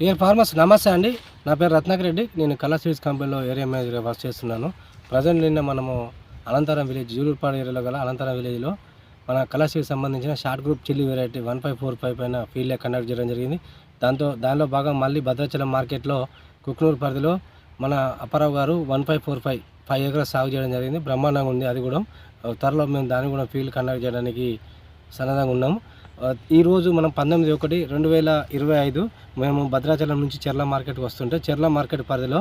Dear farmers నమస్తే అండి. నా పేరు రత్నాకర్ రెడ్డి. నేను కలర్ సీడ్స్ కంపెనీలో ఏరియా మేనేజర్గా వర్క్ చేస్తున్నాను. ప్రజెంట్ నిన్న మనము అనంతరం విలేజ్ జూలూరుపాడు ఏరియాలో గల అనంతరం విలేజ్లో మన కలర్ సీడ్స్ సంబంధించిన short group chilli variety one five four five పైన ఫీల్డ్లో కండక్ట్ చేయడం జరిగింది. దాంతో దానిలో భాగం మళ్ళీ భద్రాచలం మార్కెట్లో కుక్నూరు పరిధిలో మన Apparao garu one five four five five acres సాగు చేయడం జరిగింది. బ్రహ్మాండంగా ఉంది అది కూడా. త్వరలో మేము దాన్ని కూడా ఫీల్డ్ కండక్ట్ చేయడానికి సన్నద్ధంగా ఉన్నాము. ఈరోజు మనం పంతొమ్మిది ఒకటి రెండు వేల ఇరవై ఐదు మేము భద్రాచలం నుంచి చెర్ల మార్కెట్కి వస్తుంటే చెర్ల మార్కెట్ పరిధిలో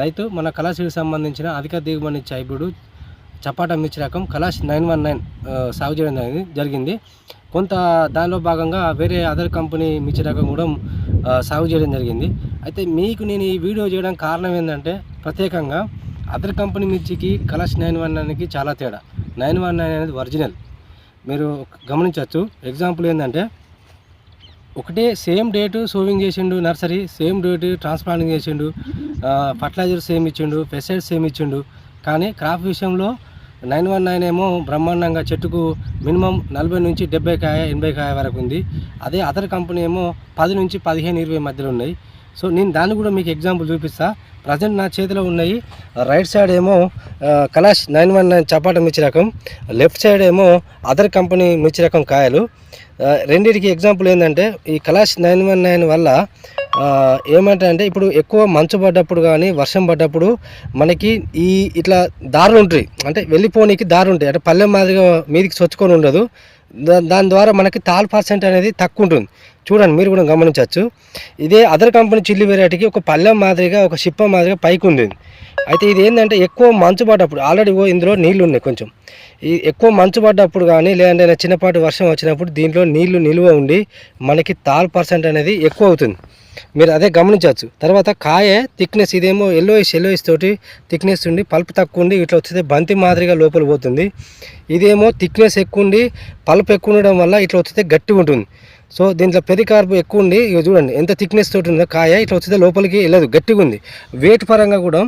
రైతు మన కళాశీలకు సంబంధించిన అధిక దిగుబడి ఇచ్చే హైబ్రిడ్ చపాటా మిర్చి రకం కలాష్ నైన్ వన్ నైన్ సాగు చేయడం జరిగింది జరిగింది. కొంత దానిలో భాగంగా వేరే అదర్ కంపెనీ మిర్చి రకం కూడా సాగు చేయడం జరిగింది. అయితే మీకు నేను ఈ వీడియో చేయడానికి కారణం ఏంటంటే ప్రత్యేకంగా అదర్ కంపెనీ మిర్చికి కళాశ్ నైన్ వన్ నైన్కి చాలా తేడా. నైన్ వన్ నైన్ అనేది ఒరిజినల్. మీరు గమనించవచ్చు. ఎగ్జాంపుల్ ఏంటంటే ఒకటే సేమ్ డేటు సోవింగ్ చేసిండు నర్సరీ సేమ్ డేటు ట్రాన్స్ప్లాంటింగ్ చేసిండు ఫర్టిలైజర్ సేమ్ ఇచ్చిండు పెస్టిసైడ్స్ సేమ్ ఇచ్చిండు. కానీ క్రాప్ విషయంలో నైన్ వన్ నైన్ ఏమో బ్రహ్మాండంగా చెట్టుకు మినిమం నలభై నుంచి డెబ్బై కాయ ఎనభై కాయ వరకు ఉంది. అదే అదర్ కంపెనీ ఏమో పది నుంచి పదిహేను ఇరవై మధ్యలో ఉన్నాయి. సో నేను దాన్ని కూడా మీకు ఎగ్జాంపుల్ చూపిస్తా. ప్రజెంట్ నా చేతిలో ఉన్నాయి. రైట్ సైడ్ ఏమో Kalash nine one nine Chapata మిర్చి రకం. లెఫ్ట్ సైడ్ ఏమో అదర్ కంపెనీ మిర్చి రకం కాయలు. రెండింటికి రెండిటికి ఎగ్జాంపుల్ ఏంటంటే ఈ కలాష్ నైన్ వన్ నైన్ వల్ల ఏమంటే ఇప్పుడు ఎక్కువ మంచు పడ్డప్పుడు కానీ వర్షం పడ్డప్పుడు మనకి ఈ ఇట్లా దారులు ఉంటాయి. అంటే వెళ్ళిపోనీకి దారులు ఉంటాయి. అంటే పల్లె మాదిరిగా మీదికి చొచ్చుకొని ఉండదు. దాని ద్వారా మనకి తాల్ పర్సెంట్ అనేది తక్కువ ఉంటుంది చూడండి మీరు కూడా గమనించవచ్చు. ఇదే అదర్ కంపెనీ చిల్లి వెరైటీకి ఒక పల్లెం మాదిరిగా ఒక షిప్ప మాదిరిగా పైకి ఉంది అయితే ఇది ఏంటంటే ఎక్కువ మంచు పడ్డప్పుడు ఆల్రెడీ ఇందులో నీళ్ళు ఉన్నాయి కొంచెం. ఈ ఎక్కువ మంచు పడ్డప్పుడు కానీ లేదంటే చిన్నపాటి వర్షం వచ్చినప్పుడు దీంట్లో నీళ్ళు నిల్వ ఉండి మనకి తాల్ పర్సెంట్ అనేది ఎక్కువ అవుతుంది. మీరు అదే గమనించవచ్చు. తర్వాత కాయ థిక్నెస్ ఇదేమో ఎల్లోయిస్ ఎల్లోయిస్ తోటి థిక్నెస్ ఉండి పల్ప్ తక్కువ ఉండి ఇట్లా వస్తే బంతి మాదిరిగా లోపల పోతుంది. ఇదేమో థిక్నెస్ ఎక్కువ ఉండి పల్ప్ ఎక్కువ ఉండడం వల్ల ఇట్లా వచ్చేది గట్టిగా ఉంటుంది. సో దీంట్లో పెరికార్బ్ ఎక్కువ ఉండి ఇక చూడండి ఎంత థిక్నెస్ తోటి ఉందో కాయ ఇట్లా వచ్చేది లోపలికి వెళ్ళదు గట్టిగా ఉంది. వెయిట్ పరంగా కూడా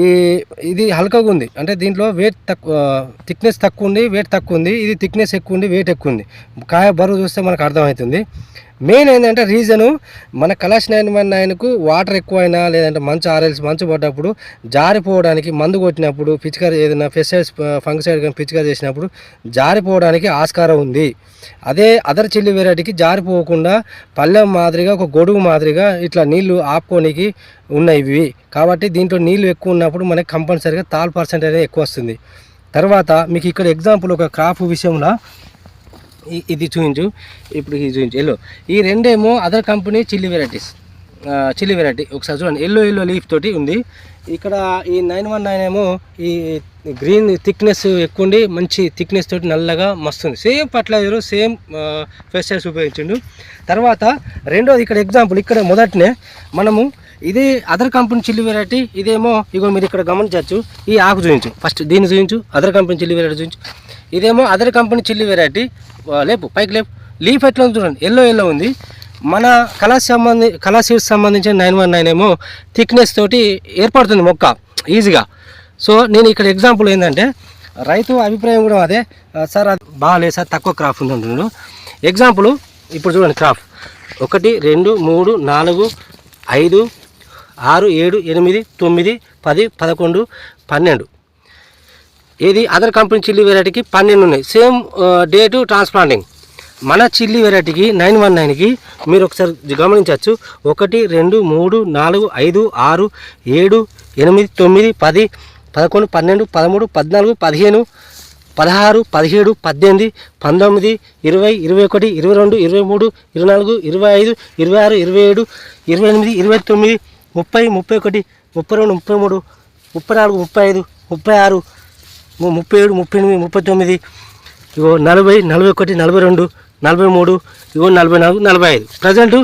ఈ ఇది హల్కగా ఉంది. అంటే దీంట్లో వెయిట్ తక్కువ థిక్నెస్ తక్కువ ఉండి వెయిట్ తక్కువ ఉంది. ఇది థిక్నెస్ ఎక్కువ ఉండి వెయిట్ ఎక్కువ ఉంది. కాయ బరువు చూస్తే మనకు అర్థమవుతుంది. మెయిన్ ఏంటంటే రీజను మన కలాష్ నైన్ వన్ నైన్కు వాటర్ ఎక్కువైనా లేదంటే మంచు ఆరెల్స్ మంచు పడ్డప్పుడు జారిపోవడానికి మందు కొట్టినప్పుడు పిచికారి ఏదైనా ఫెసైడ్స్ ఫంగిసైడ్ కానీ పిచికారి చేసినప్పుడు జారిపోవడానికి ఆస్కారం ఉంది. అదే అదర్ చిల్లి వెరైటీకి జారిపోకుండా పళ్ళెం మాదిరిగా ఒక గొడుగు మాదిరిగా ఇట్లా నీళ్ళు ఆపుకోనికి ఉన్నాయి ఇవి కాబట్టి దీంట్లో నీళ్ళు ఎక్కువ ఉన్నప్పుడు మనకి కంపల్సరీగా తాల్ పర్సెంట్ అనేది ఎక్కువ వస్తుంది. తర్వాత మీకు ఇక్కడ ఎగ్జాంపుల్ ఒక క్రాప్ విషయంలో ఇది చూపించు ఇప్పుడు ఇది చూపించు ఎల్లో ఈ రెండేమో other company chilli varieties chilli variety ఒకసారి చూడండి. ఎల్లో ఎల్లో లీఫ్ తోటి ఉంది. ఇక్కడ ఈ నైన్ వన్ నైన్ ఏమో ఈ గ్రీన్ థిక్నెస్ ఎక్కువ ఉండి మంచి థిక్నెస్ తోటి నల్లగా మస్తుంది. సేమ్ ఫర్టిలైజర్ సేమ్ ఫెస్టైల్స్ ఉపయోగించిండు. తర్వాత రెండోది ఇక్కడ ఎగ్జాంపుల్ ఇక్కడ మొదటనే మనము ఇది అదర్ కంపెనీ చిల్లి వెరైటీ ఇదేమో ఇగో మీరు ఇక్కడ గమనించవచ్చు. ఈ ఆకు చూపించు ఫస్ట్ దీన్ని చూపించు అదర్ కంపెనీ చిల్లి వెరైటీ చూపించు ఇదేమో అదర్ కంపెనీ చిల్లీ వెరైటీ లేపు పైకి లేపు. లీఫ్ ఎట్లా చూడండి ఎల్లో ఎల్లో ఉంది. మన కళా సంబంధి కళా సీడ్స్ సంబంధించిన నైన్ వన్ నైన్ ఏమో థిక్నెస్ తోటి ఏర్పడుతుంది మొక్క ఈజీగా సో నేను ఇక్కడ ఎగ్జాంపుల్ ఏంటంటే రైతు అభిప్రాయం కూడా అదే. సార్ అది బాగాలేదు సార్ తక్కువ క్రాప్ ఉంది అంటున్నాడు. ఎగ్జాంపుల్ ఇప్పుడు చూడండి క్రాప్ ఒకటి రెండు మూడు నాలుగు ఐదు ఆరు ఏడు ఎనిమిది తొమ్మిది పది పదకొండు పన్నెండు. ఇది అదర్ కంపెనీ చిల్లీ వెరైటీకి పన్నెండు ఉన్నాయి. Same date transplanting. మన చిల్లీ వెరైటీకి నైన్ వన్ నైన్కి మీరు ఒకసారి గమనించవచ్చు. ఒకటి రెండు మూడు నాలుగు ఐదు ఆరు ఏడు ఎనిమిది తొమ్మిది పది పదకొండు పన్నెండు పదమూడు పద్నాలుగు పదిహేను పదహారు పదిహేడు పద్దెనిమిది పంతొమ్మిది ఇరవై ఇరవై ఒకటి ఇరవై రెండు ఇరవై మూడు ఇరవై నాలుగు ఇరవై ఐదు ఇరవై ఆరు ఇరవై ఏడు ఇరవై ఎనిమిది ఇరవై తొమ్మిది ముప్పై ముప్పై ఒకటి ముప్పై రెండు ముప్పై మూడు ముప్పై నాలుగు ముప్పై ఐదు ముప్పై ఆరు ముప్పై ఏడు ముప్పై ఎనిమిది ముప్పై తొమ్మిది ఇగో నలభై నలభై ఒకటి నలభై రెండు నలభై మూడు ఇగో నలభై నాలుగు నలభై ఐదు. ప్రజెంట్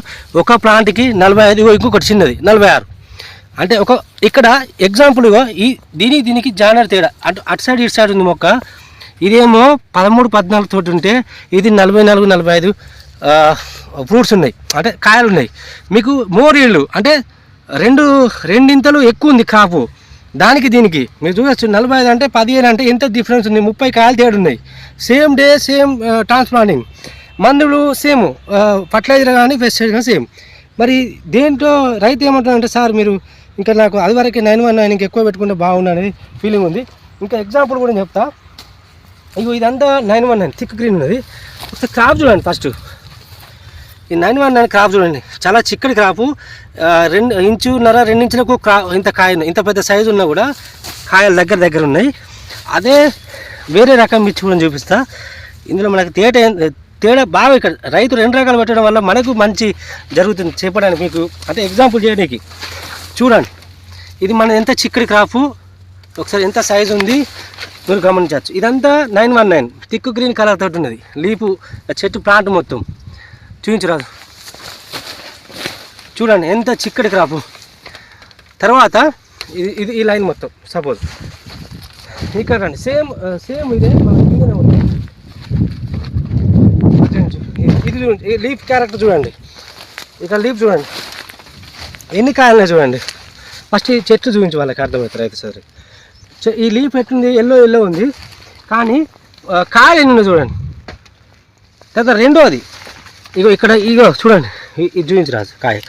ఒక ప్లాంట్కి నలభై ఐదు ఇగో ఇంకొకటి చిన్నది నలభై ఆరు. అంటే ఒక ఇక్కడ ఎగ్జాంపుల్ ఈ దీనికి దీనికి జానర్ తేడా. అటు అటు సైడ్ ఇటు సైడ్ ఉంది మొక్క. ఇదేమో పదమూడు పద్నాలుగు తోటి ఉంటే ఇది నలభై నాలుగు నలభై ఐదు ఫ్రూట్స్ ఉన్నాయి. అంటే కాయలు ఉన్నాయి. మీకు మోర్ ఇళ్ళు అంటే రెండు రెండింతలు ఎక్కువ ఉంది కాపు. దానికి దీనికి. మీరు చూడొచ్చు నలభై ఐదు అంటే పదిహేను అంటే ఎంత డిఫరెన్స్ ఉంది? ముప్పై కాయలు తేడున్నాయి సేమ్ డే సేమ్ ట్రాన్స్ప్లాంటింగ్ మందులు సేమ్ ఫర్టిలైజర్ uh, కానీ పెస్టిసైడ్ కానీ సేమ్ మరి దేంట్లో రైతు ఏమంటున్నారంటే సార్ మీరు ఇంకా నాకు అది వరకే నైన్ వన్ నైన్ ఇంకా ఎక్కువ పెట్టుకుంటే బాగుండు అనేది ఫీలింగ్ ఉంది. ఇంకా ఎగ్జాంపుల్ కూడా చెప్తా. ఇగో ఇదంతా nine one nine thick green ఉన్నది. ఒకసారి క్రాప్ చూడండి ఫస్ట్ ఈ నైన్ వన్ నైన్ క్రాప్ చూడండి. చాలా చిక్కడి క్రాపు. రెండు ఇంచున్నర రెండు ఇంచులకు క్రా ఇంత కాయ ఇంత పెద్ద సైజు ఉన్నా కూడా కాయలు దగ్గర దగ్గర ఉన్నాయి. అదే వేరే రకం మిర్చి కూడా చూపిస్తా. ఇందులో మనకి తేట తేడా బాగా ఇక్కడ రైతు రెండు రకాలు పెట్టడం వల్ల మనకు మంచి జరుగుతుంది చెప్పడానికి మీకు. అంటే ఎగ్జాంపుల్ చేయడానికి. చూడండి. ఇది మన ఎంత చిక్కడి క్రాపు. ఒకసారి ఎంత సైజు ఉంది మీరు గమనించవచ్చు. ఇదంతా nine one nine. Thick green colour తోటి ఉన్నది. లీపు చెట్టు ప్లాంట్ మొత్తం. చూపించరాదు. చూడండి ఎంత చిక్కటి క్రాపు తర్వాత ఇది ఇది ఈ లైన్ మొత్తం సపోజ్. ఇక్కడ రండి సేమ్ సేమ్ ఇదే ఇది- చూడండి లీఫ్ క్యారెక్టర్ చూడండి. ఇక్కడ లీఫ్ చూడండి. ఎన్ని కాయలనే చూడండి. ఫస్ట్ ఈ చెట్టు చూపించి వాళ్ళకి అర్థమవుతారు అయితే సరే. ఈ లీఫ్ ఎట్లుంది? ఎల్లో ఎల్లో ఉంది. కానీ కాయలు ఎన్ని చూడండి. తర్వాత రెండోది. ఇగో ఇక్కడ ఇగో చూడండి ఇది చూపించి రాజు కాయ.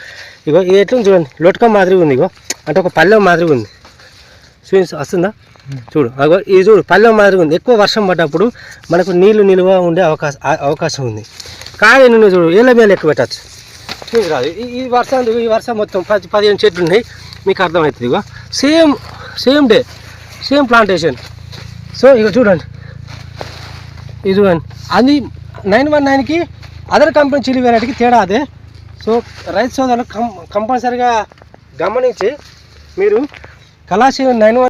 ఇగో ఇది ఎట్లుంది చూడండి లొటక మాదిరిగా ఉంది ఇగో. అంటే ఒక పల్లెం మాదిరిగా ఉంది. చూపించి వస్తుందా? చూడు అగో ఇది చూడు పల్లెం మాదిరిగా ఉంది. ఎక్కువ వర్షం పడ్డప్పుడు మనకు నీళ్ళు నిల్వ ఉండే అవకాశం అవకాశం ఉంది. కాయ ఉన్నాయి చూడు ఏళ్ళ మీద లెక్క పెట్టచ్చు. చూసి రాదు ఈ- ఈ వర్షం ఈ వర్షం మొత్తం పది పదిహేను చెట్లు ఉన్నాయి మీకు అర్థమవుతుంది ఇగో. Same same day same plantation so ఇక చూడండి. ఇది చూడండి అది నైన్ వన్ నైన్కి అదర్ కంపెనీ చిల్లీ వెరైటీకి తేడా అదే. సో రైతు సోదరులు కం కంపల్సరిగా గమనించి మీరు కళాశీ నైన్ వన్